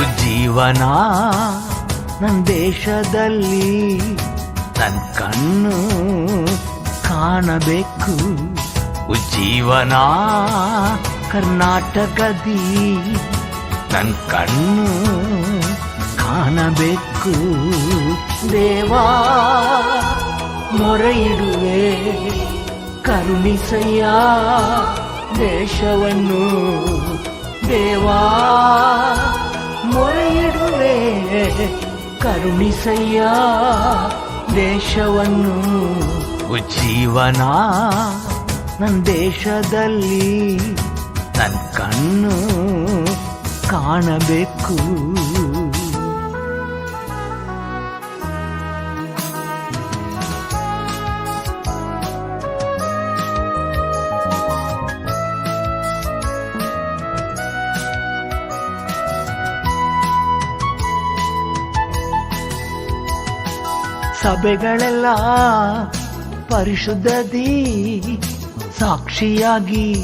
ಉಜ್ಜೀವನ ನನ್ನ ದೇಶದಲ್ಲಿ ನನ್ನ ಕಣ್ಣು ಕಾಣಬೇಕು. ಉಜ್ಜೀವನ ಕರ್ನಾಟಕದಿ ನನ್ನ ಕಣ್ಣು ಕಾಣಬೇಕು. ದೇವಾ ಮೊರೆ ಇಡುವೆ ಕರುಣಿಸಯ್ಯ ದೇಶವನ್ನು. ದೇವಾ. ಕರುಣಿಸಯ್ಯ ದೇಶವನ್ನು. ಜೀವನ ನನ್ನ ದೇಶದಲ್ಲಿ ನನ್ನ ಕಣ್ಣು ಕಾಣಬೇಕು. ಸಭೆಗಳೆಲ್ಲ ಪರಿಶುದ್ಧದಿ ಸಾಕ್ಷಿಯಾಗಿ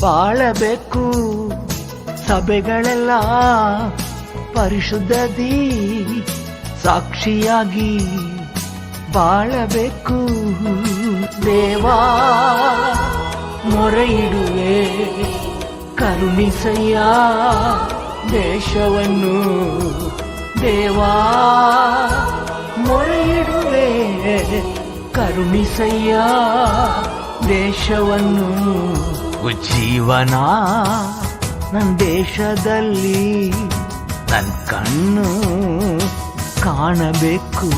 ಬಾಳಬೇಕು. ಸಭೆಗಳೆಲ್ಲ ಪರಿಶುದ್ಧದಿ ಸಾಕ್ಷಿಯಾಗಿ ಬಾಳಬೇಕು. ದೇವಾ ಮೊರೆ ಇಡುವೆ ಕರುಣಿಸಯ್ಯ ದೇಶವನ್ನು. ದೇವಾ ಕರುಣಿಸಯ್ಯ ದೇಶವನ್ನು. ಉಜ್ಜೀವನ ನನ್ನ ದೇಶದಲ್ಲಿ ನನ್ನ ಕಣ್ಣು ಕಾಣಬೇಕು.